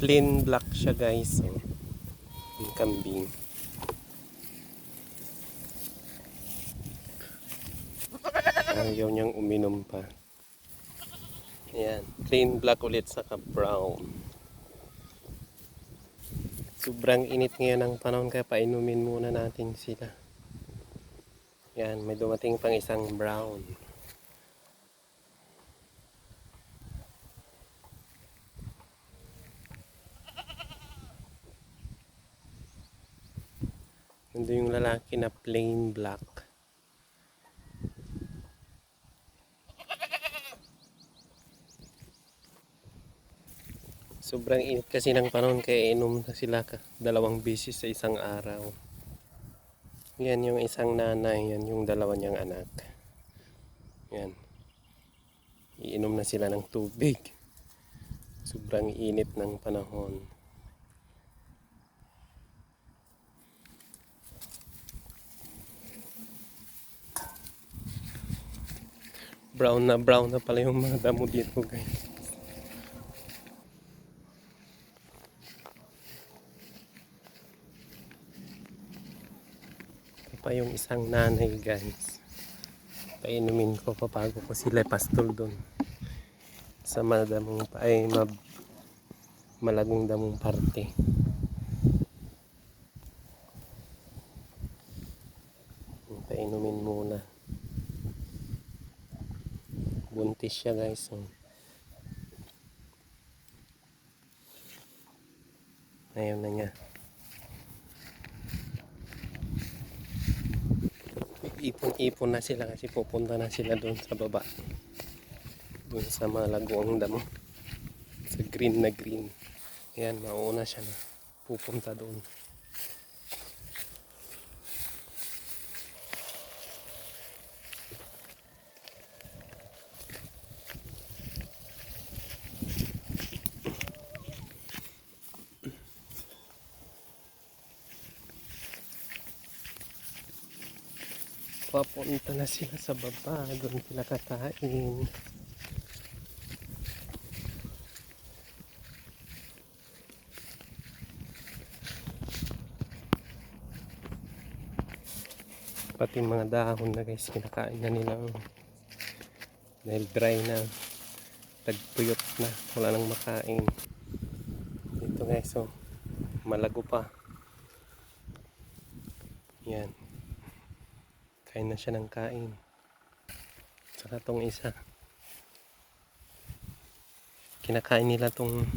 Plain black siya guys. Oh. Yung kambing. Ayaw niyang uminom pa. Ayan. Plain black ulit saka brown. Sobrang init ngayon ng panahon kaya painumin muna natin sila. Yan, may dumating pang isang brown. Nandun yung lalaki na plain black. Sobrang init kasi ng panahon kaya inom na sila ka dalawang beses sa isang araw. Yan yung isang nanay, yan yung dalawa niyang anak. Yan. Iinom na sila ng tubig. Sobrang init ng panahon. Brown na brown na pala yung mga damo dito guys. Ito pa yung isang nanay guys. Painumin ko papago ko sila pastol doon. Sa madamong ay mab, malagong damong parte. Painumin muna. Buntis siya guys. oh. Ayaw na niya. ipon-ipon na sila kasi pupunta na sila doon sa baba doon sa mga lagoong damo sa green na green ayan mauuna siya na pupunta doon papunta na sila sa baba. Doon sila kakain. Pati mga dahon na guys kinakain na nila oh. dahil dry na tagpuyot na wala nang makain. Dito guys oh malago pa. Yan kain na siya ng kain. Saka tong isa. Kinakain nila tong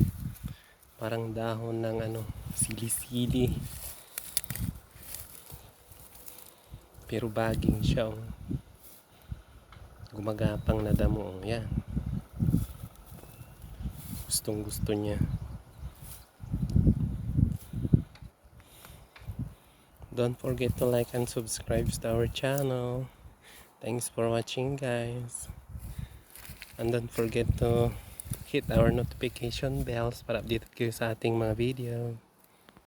parang dahon ng ano sili-sili. Pero baging siya oh. gumagapang na damo oh. yan. Gustong gusto niya Don't forget to like and subscribe to our channel. Thanks for watching guys. And don't forget to hit our notification bells para update kayo sa ating mga video.